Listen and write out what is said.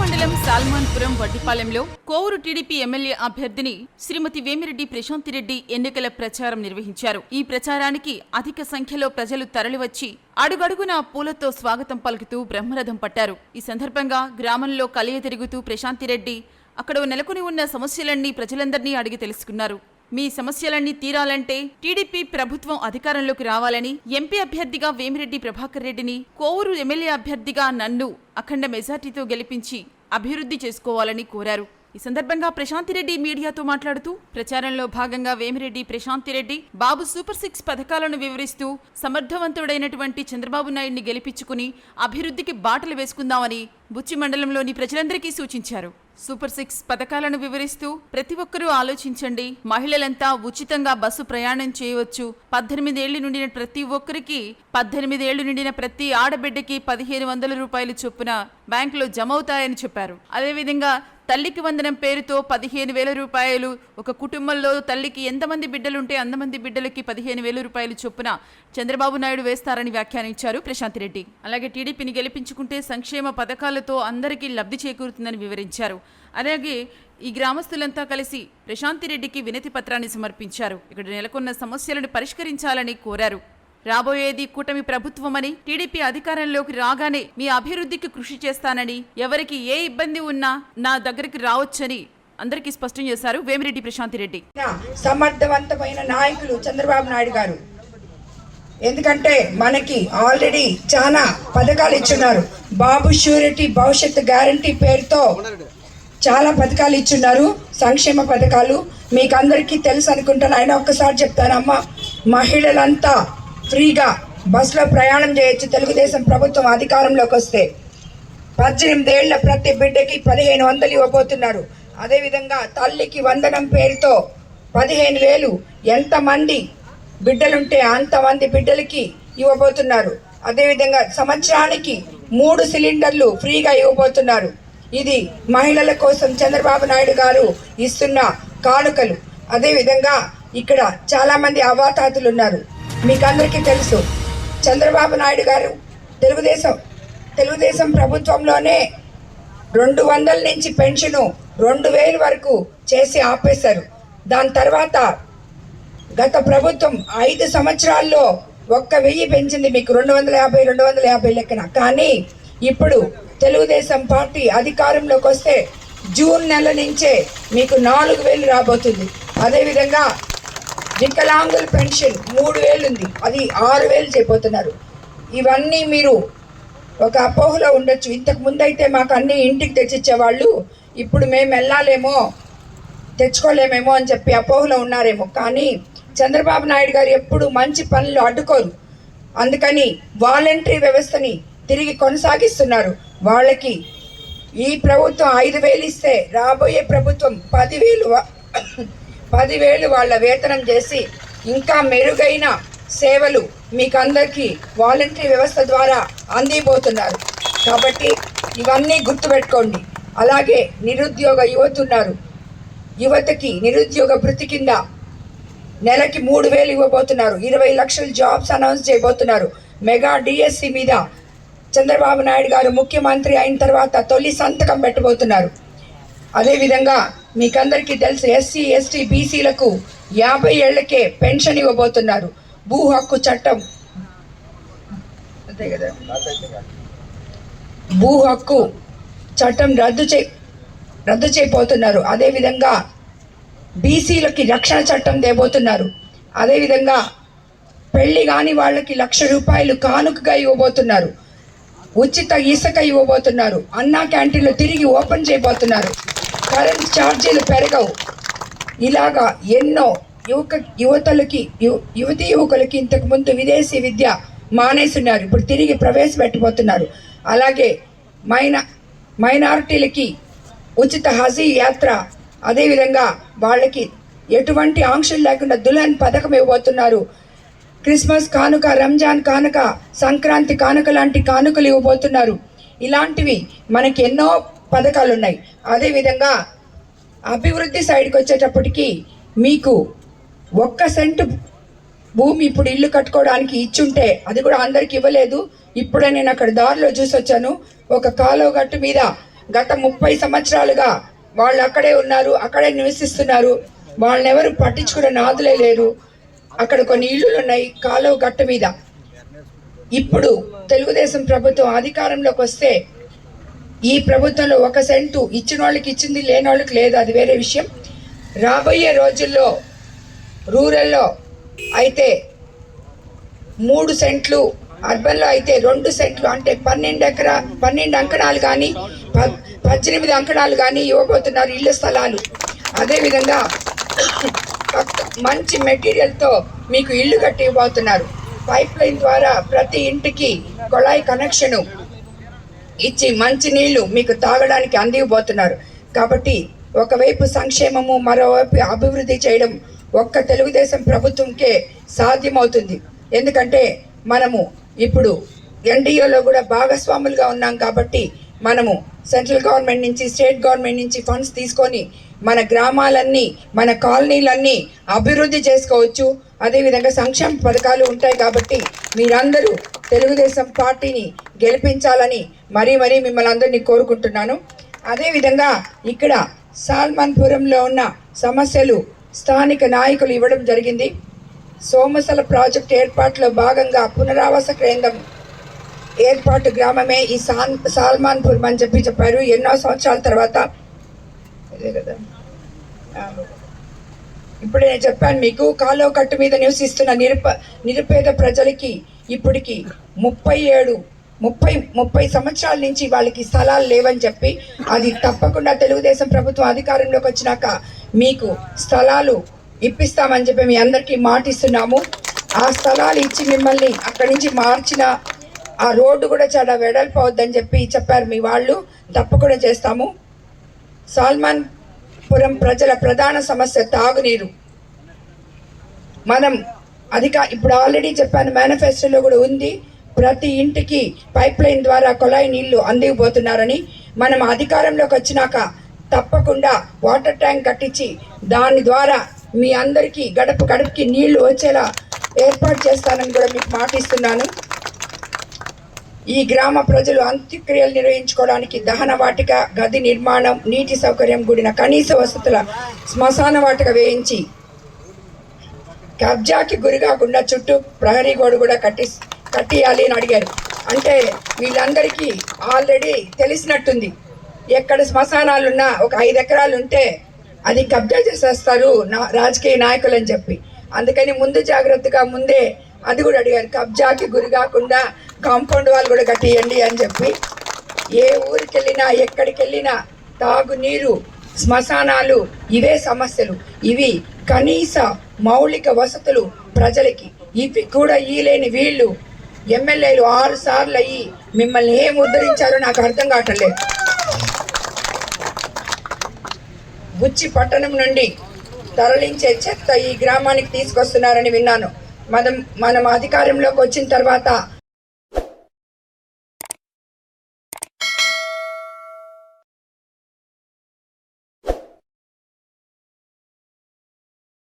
మండలం సాల్మాన్పురం వడ్డిపాలెంలో Kovur TDP MLA అభ్యర్థిని శ్రీమతి వేమిరెడ్డి ప్రశాంతిరెడ్డి ఎన్నికల ప్రచారం నిర్వహించారు. ఈ ప్రచారానికి అధిక సంఖ్యలో ప్రజలు తరలివచ్చి అడుగడుగున పూలతో స్వాగతం పలుకుతూ బ్రహ్మరథం పట్టారు. ఈ సందర్భంగా గ్రామంలో కలియ తిరుగుతూ ప్రశాంతిరెడ్డి అక్కడ నెలకొని ఉన్న సమస్యలన్నీ ప్రజలందరినీ అడిగి తెలుసుకున్నారు. మీ సమస్యలన్నీ తీరాలంటే టీడీపీ ప్రభుత్వం అధికారంలోకి రావాలని ఎంపీ అభ్యర్థిగా వేమిరెడ్డి ప్రభాకర్ రెడ్డిని కోవూరు ఎమ్మెల్యే అభ్యర్థిగా నన్ను అఖండ మెజార్టీతో గెలిపించి అభివృద్ధి చేసుకోవాలని కోరారు. ఈ సందర్భంగా ప్రశాంతిరెడ్డి మీడియాతో మాట్లాడుతూ ప్రచారంలో భాగంగా వేమిరెడ్డి ప్రశాంతిరెడ్డి బాబు సూపర్ సిక్స్ పథకాలను వివరిస్తూ సమర్థవంతుడైనటువంటి చంద్రబాబు నాయుడిని గెలిపించుకుని అభివృద్ధికి బాటలు వేసుకుందామని బుచ్చి మండలంలోని ప్రజలందరికీ సూచించారు. సూపర్ సిక్స్ పథకాలను వివరిస్తూ ప్రతి ఒక్కరూ ఆలోచించండి. మహిళలంతా ఉచితంగా బస్సు ప్రయాణం చేయవచ్చు. పద్దెనిమిదేళ్ళు నిండిన ప్రతి ఒక్కరికి పద్దెనిమిదేళ్ళు నిండిన ప్రతి ఆడబిడ్డకి పదిహేను వందల రూపాయలు చొప్పున బ్యాంకులో జమ అవుతాయని చెప్పారు. అదేవిధంగా తల్లికి వందనం పేరుతో పదిహేను వేల రూపాయలు. ఒక కుటుంబంలో తల్లికి ఎంతమంది బిడ్డలుంటే అంతమంది బిడ్డలకి పదిహేను వేల రూపాయలు చొప్పున చంద్రబాబు నాయుడు వేస్తారని వ్యాఖ్యానించారు ప్రశాంత్ రెడ్డి. అలాగే టీడీపీని గెలిపించుకుంటే సంక్షేమ పథకాలతో అందరికీ లబ్ధి చేకూరుతుందని వివరించారు. అలాగే ఈ గ్రామస్తులంతా కలిసి ప్రశాంతిరెడ్డికి వినతి పత్రాన్ని సమర్పించారు. ఇక్కడ నెలకొన్న సమస్యలను పరిష్కరించాలని కోరారు. రాబోయేది కూటమి ప్రభుత్వమని టీడీపీ అధికారంలోకి రాగానే మీ అభివృద్ధికి కృషి చేస్తానని ఎవరికి ఏ ఇబ్బంది ఉన్నా నా దగ్గరికి రావచ్చని అందరికీ స్పష్టం చేశారు వేమిరెడ్డి ప్రశాంతిరెడ్డి సమర్థవంతమైన నాయకులు చంద్రబాబు నాయుడు గారు. ఎందుకంటే మనకి ఆల్రెడీ చాలా పథకాలు ఇచ్చున్నారు. బాబు షూరిటీ భవిష్యత్తు గ్యారంటీ పేరుతో చాలా పథకాలు ఇచ్చున్నారు. సంక్షేమ పథకాలు. మీకు అందరికీ తెలుసు అనుకుంటాను. ఆయన ఒక్కసారి చెప్తానమ్మా మహిళలంతా ఫ్రీగా బస్సులో ప్రయాణం చేయొచ్చు. తెలుగుదేశం ప్రభుత్వం అధికారంలోకి వస్తే పద్దెనిమిదేళ్ళ ప్రతి బిడ్డకి పదిహేను వందలు ఇవ్వబోతున్నారు. అదేవిధంగా తల్లికి వందనం పేరుతో పదిహేను వేలు ఎంతమంది బిడ్డలుంటే అంతమంది బిడ్డలకి ఇవ్వబోతున్నారు. అదేవిధంగా సంవత్సరానికి మూడు సిలిండర్లు ఫ్రీగా ఇవ్వబోతున్నారు. ఇది మహిళల కోసం చంద్రబాబు నాయుడు గారు ఇస్తున్న కానుకలు. అదేవిధంగా ఇక్కడ చాలామంది అవాతాతులు ఉన్నారు మీకు అందరికీ తెలుసు. చంద్రబాబు నాయుడు గారు తెలుగుదేశం తెలుగుదేశం ప్రభుత్వంలోనే రెండు వందల నుంచి పెన్షను రెండు వేలు వరకు చేసి ఆపేశారు. దాని తర్వాత గత ప్రభుత్వం ఐదు సంవత్సరాల్లో ఒక్క వెయ్యి పెంచింది మీకు రెండు వందల యాభై రెండు వందల యాభై లెక్కన. కానీ ఇప్పుడు తెలుగుదేశం పార్టీ అధికారంలోకి వస్తే జూన్ నెల నుంచే మీకు నాలుగు వేలు రాబోతుంది. అదేవిధంగా వికలాంగుల పెన్షన్ మూడు వేలు ఉంది అది ఆరు వేలు చేయబోతున్నారు ఇవన్నీ మీరు ఒక అపోహలో ఉండొచ్చు. ఇంతకు ముందు అయితే మాకు అన్ని ఇంటికి తెచ్చిచ్చేవాళ్ళు ఇప్పుడు మేము వెళ్ళాలేమో తెచ్చుకోలేమేమో అని చెప్పి అపోహలో ఉన్నారేమో. కానీ చంద్రబాబు నాయుడు గారు ఎప్పుడు మంచి పనులు అడ్డుకోరు. అందుకని వాలంటరీ వ్యవస్థని తిరిగి కొనసాగిస్తున్నారు. వాళ్ళకి ఈ ప్రభుత్వం ఐదు వేలు ఇస్తే రాబోయే ప్రభుత్వం పదివేలు పదివేలు వాళ్ళ వేతనం చేసి ఇంకా మెరుగైన సేవలు మీకు అందరికీ వాలంటరీ వ్యవస్థ ద్వారా అందిపోతున్నారు కాబట్టి ఇవన్నీ గుర్తుపెట్టుకోండి. అలాగే నిరుద్యోగ యువత ఉన్నారు. యువతకి నిరుద్యోగ భృతి కింద నెలకి మూడు వేలు ఇవ్వబోతున్నారు. ఇరవై లక్షల జాబ్స్ అనౌన్స్ చేయబోతున్నారు. మెగా డిఎస్సి మీద చంద్రబాబు నాయుడు గారు ముఖ్యమంత్రి అయిన తర్వాత తొలి సంతకం పెట్టబోతున్నారు. అదేవిధంగా మీకందరికీ తెలుసు ఎస్సీ ఎస్టీ బీసీలకు యాభై ఏళ్ళకే పెన్షన్ ఇవ్వబోతున్నారు. భూ హక్కు చట్టం. అంతే కదా? భూ హక్కు చట్టం రద్దు చే రద్దు చేయబోతున్నారు. అదేవిధంగా బీసీలకి రక్షణ చట్టం తేబోతున్నారు. అదేవిధంగా పెళ్ళి కాని వాళ్ళకి లక్ష రూపాయలు కానుకగా ఇవ్వబోతున్నారు. ఉచిత ఇసుక ఇవ్వబోతున్నారు. అన్నా క్యాంటీన్లు తిరిగి ఓపెన్ చేయబోతున్నారు. కరెంట్ ఛార్జీలు పెరగవు. ఇలాగా ఎన్నో యువక యువతలకి యువతి యువకులకి ఇంతకు ముందు విదేశీ విద్య మానేస్తున్నారు. ఇప్పుడు తిరిగి ప్రవేశపెట్టబోతున్నారు. అలాగే మైన మైనారిటీలకి ఉచిత హజీ యాత్ర అదేవిధంగా వాళ్ళకి ఎటువంటి ఆంక్షలు లేకుండా దుల్హన్ పథకం ఇవ్వబోతున్నారు. క్రిస్మస్ కానుక రంజాన్ కానుక సంక్రాంతి కానుక లాంటి కానుకలు ఇవ్వబోతున్నారు. ఇలాంటివి మనకి ఎన్నో పథకాలు ఉన్నాయి అదేవిధంగా అభివృద్ధి సైడ్కి వచ్చేటప్పటికి మీకు ఒక్క సెంటు భూమి ఇప్పుడు ఇల్లు కట్టుకోవడానికి ఇచ్చుంటే అది కూడా అందరికి ఇవ్వలేదు. ఇప్పుడే నేను అక్కడ దారిలో చూసి వచ్చాను ఒక కాలువ గట్టు మీద గత ముప్పై సంవత్సరాలుగా వాళ్ళు అక్కడే ఉన్నారు అక్కడే నివసిస్తున్నారు. వాళ్ళని ఎవరు పట్టించుకునే నాదులే లేరు. అక్కడ కొన్ని ఇళ్ళు ఉన్నాయి కాలువ గట్ట మీద. ఇప్పుడు తెలుగుదేశం ప్రభుత్వం అధికారంలోకి వస్తే ఈ ప్రభుత్వంలో ఒక సెంటు ఇచ్చిన వాళ్ళకి ఇచ్చింది లేని వాళ్ళకి లేదు. అది వేరే విషయం. రాబోయే రోజుల్లో రూరల్లో అయితే మూడు సెంట్లు అర్బన్లో అయితే రెండు సెంట్లు అంటే పన్నెండు ఎకరా పన్నెండు అంకణాలు కానీ ప- పద్దెనిమిది అంకణాలు కానీ ఇవ్వబోతున్నారు ఇళ్ళ స్థలాలు. అదేవిధంగా మంచి మెటీరియల్తో మీకు ఇల్లు కట్టి ఇవ్వబోతున్నారు పైప్ లైన్ ద్వారా ప్రతి ఇంటికి కొళాయి కనెక్షను ఇచ్చి మంచి నీళ్ళు మీకు తాగడానికి అందివ్వబోతున్నారు. కాబట్టి ఒకవైపు సంక్షేమము మరోవైపు అభివృద్ధి చేయడం ఒక్క తెలుగుదేశం ప్రభుత్వంకే సాధ్యమవుతుంది. ఎందుకంటే మనము ఇప్పుడు ఎన్డీఏలో కూడా భాగస్వాములుగా ఉన్నాం కాబట్టి మనము సెంట్రల్ గవర్నమెంట్ నుంచి స్టేట్ గవర్నమెంట్ నుంచి ఫండ్స్ తీసుకొని మన గ్రామాలన్నీ మన కాలనీలన్నీ అభివృద్ధి చేసుకోవచ్చు. అదేవిధంగా సంక్షేమ పథకాలు ఉంటాయి కాబట్టి మీరందరూ తెలుగుదేశం పార్టీని గెలిపించాలని మరీ మరీ మిమ్మల్ని అందరినీ కోరుకుంటున్నాను. అదేవిధంగా ఇక్కడ సాల్మన్పురంలో ఉన్న సమస్యలు స్థానిక నాయకులు ఇవ్వడం జరిగింది. సోమసల ప్రాజెక్ట్ ఏర్పాటులో భాగంగా పునరావాస కేంద్రం ఏర్పాటు గ్రామమే ఈ సాన్ సాల్మాన్పురం అని చెప్పి చెప్పారు. ఎన్నో సంవత్సరాల తర్వాత అదే కదా ఇప్పుడు నేను చెప్పాను మీకు కాలో కట్టు మీద నివసిస్తున్న నిరుప నిరుపేద ప్రజలకి ఇప్పటికి ముప్పై ఏడు ముప్పై ముప్పై సంవత్సరాల నుంచి వాళ్ళకి స్థలాలు లేవని చెప్పి అది తప్పకుండా తెలుగుదేశం ప్రభుత్వం అధికారంలోకి వచ్చినాక మీకు స్థలాలు ఇప్పిస్తామని చెప్పి మీ అందరికీ మాటిస్తున్నాము. ఆ స్థలాలు ఇచ్చి మిమ్మల్ని అక్కడి నుంచి మార్చిన ఆ రోడ్డు కూడా చాలా వెడల్పు అవుద్దని చెప్పి చెప్పారు మీ వాళ్ళు. తప్పకుండా చేస్తాము. సాల్మాన్ పురం ప్రజల ప్రధాన సమస్య తాగునీరు. మనం అధిక ఇప్పుడు ఆల్రెడీ చెప్పాను మేనిఫెస్టోలో కూడా ఉంది. ప్రతి ఇంటికి పైప్ లైన్ ద్వారా కొలాయి నీళ్ళు అందిపోతున్నారని మనం అధికారంలోకి వచ్చినాక తప్పకుండా వాటర్ ట్యాంక్ కట్టించి దాని ద్వారా మీ అందరికీ గడప గడపకి నీళ్ళు వచ్చేలా ఏర్పాటు చేస్తానని కూడా మీకు మాటిస్తున్నాను. ఈ గ్రామ ప్రజలు అంత్యక్రియలు నిర్వహించుకోవడానికి దహన వాటిక గది నిర్మాణం నీటి సౌకర్యం కూడిన కనీస వసతుల శ్మశాన వాటిక వేయించి కబ్జాకి గురి కాకుండా చుట్టూ ప్రహరీ గోడ కూడా కట్టి కట్టియాలి అని అడిగారు. అంటే వీళ్ళందరికీ ఆల్రెడీ తెలిసినట్టుంది. ఎక్కడ శ్మశానాలున్నా ఒక ఐదు ఎకరాలు ఉంటే అది కబ్జా చేసేస్తారు నా రాజకీయ నాయకులు అని చెప్పి. అందుకని ముందు జాగ్రత్తగా ముందే అది కూడా అడిగారు. కబ్జాకి గురి కాకుండా కాంపౌండ్ వాళ్ళు కూడా కట్టియండి అని చెప్పి ఏ ఊరికి వెళ్ళినా ఎక్కడికి వెళ్ళినా తాగునీరు శ్మశానాలు ఇవే సమస్యలు. ఇవి కనీస మౌలిక వసతులు ప్రజలకి. ఇవి కూడా ఇయలేని వీళ్ళు. ఎమ్మెల్యేలు ఆరు సార్లు అయ్యి మిమ్మల్ని ఏం ఉద్ధరించారో నాకు అర్థం కావట్లేదు. బుచ్చి పట్టణం నుండి తరలించే చెత్త ఈ గ్రామానికి తీసుకొస్తున్నారని విన్నాను. మనం మనం అధికారంలోకి వచ్చిన తర్వాత